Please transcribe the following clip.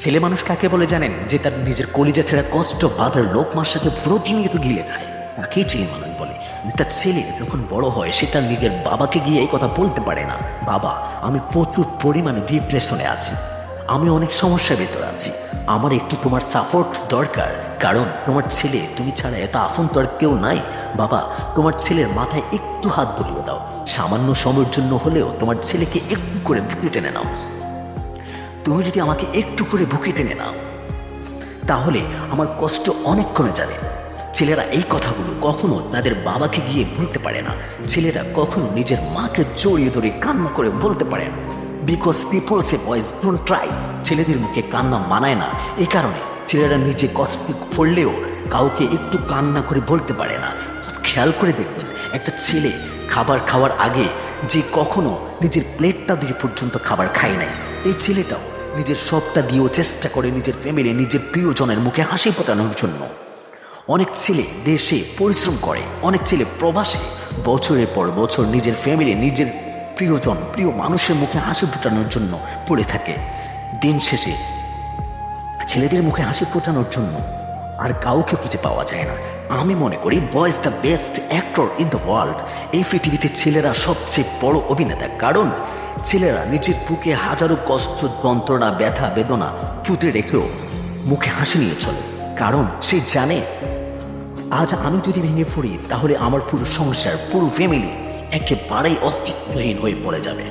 ছেলে মানুষ কাকে বলে জানেন? যে তার নিজের কলিজা ছেড়া কষ্ট বাধার লোকমার সাথে প্রতিনিয়ত গিলে খায়। তাকেই ছেলে মানুষ বলে। একটা ছেলে যখন বড় হয়, সে তার নিজের বাবাকে গিয়ে এই কথা বলতে পারে না। বাবা, আমি প্রচুর পরিমাণে ডিপ্রেশনে আছি। আমি অনেক সমস্যার ভেতরে আছি। আমার একটু তোমার সাপোর্ট দরকার। কারণ তোমার ছেলে, তুমি ছাড়া এত আফন আর কেউ নাই। বাবা, তোমার ছেলের মাথায় একটু হাত বুলিয়ে দাও। সামান্য সময়ের জন্য হলেও তোমার ছেলেকে একটু করে বুকে টেনে নাও। তুমি যদি আমাকে একটু করে বুকে টেনে নাও, তাহলে আমার কষ্ট অনেক কমে যাবে। ছেলেরা এই কথাগুলো কখনো তাদের বাবাকে গিয়ে বলতে পারে না। ছেলেরা কখনো নিজের মাকে জড়িয়ে ধরে কান্না করে বলতে পারে না। Because people say boys don't cry ছেলেদের মুখে কান্না মানায় না। এই কারণে ছেলেরা নিজে কষ্ট পড়লেও কাউকে একটু কান্না করে বলতে পারে না। খেয়াল করে দেখবেন, একটা ছেলে খাবার খাওয়ার আগে যে কখনো নিজের প্লেটটা দিয়ে পর্যন্ত খাবার খায় নাই, এই ছেলেটাও নিজের সবটা দিয়েও চেষ্টা করে নিজের ফ্যামিলি নিজের প্রিয়জনের মুখে হাসি ফোটানোর জন্য। অনেক ছেলে দেশে পরিশ্রম করে, অনেক ছেলে প্রবাসে বছরের পর বছর নিজের ফ্যামিলি নিজের প্রিয়জন, প্রিয় মানুষের মুখে হাসি ফোটানোর জন্য পড়ে থাকে। দিন শেষে ছেলেদের মুখে হাসি ফোটানোর জন্য আর কাউকে খুঁজে পাওয়া যায় না। আমি মনে করি boys the best actor in the world এই পৃথিবীতে ছেলেরা সবচেয়ে বড় অভিনেতা। কারণ ছেলেরা নিজের বুকে হাজারো কষ্ট, যন্ত্রণা, ব্যথা, বেদনা পুঁতে রেখেও মুখে হাসি নিয়ে চলে। কারণ সে জানে, আজ আমি যদি ভেঙে পড়ি, তাহলে আমার পুরো সংসার, পুরো ফ্যামিলি একেবারেই অস্তিত্বহীন হয়ে পড়ে যাবে।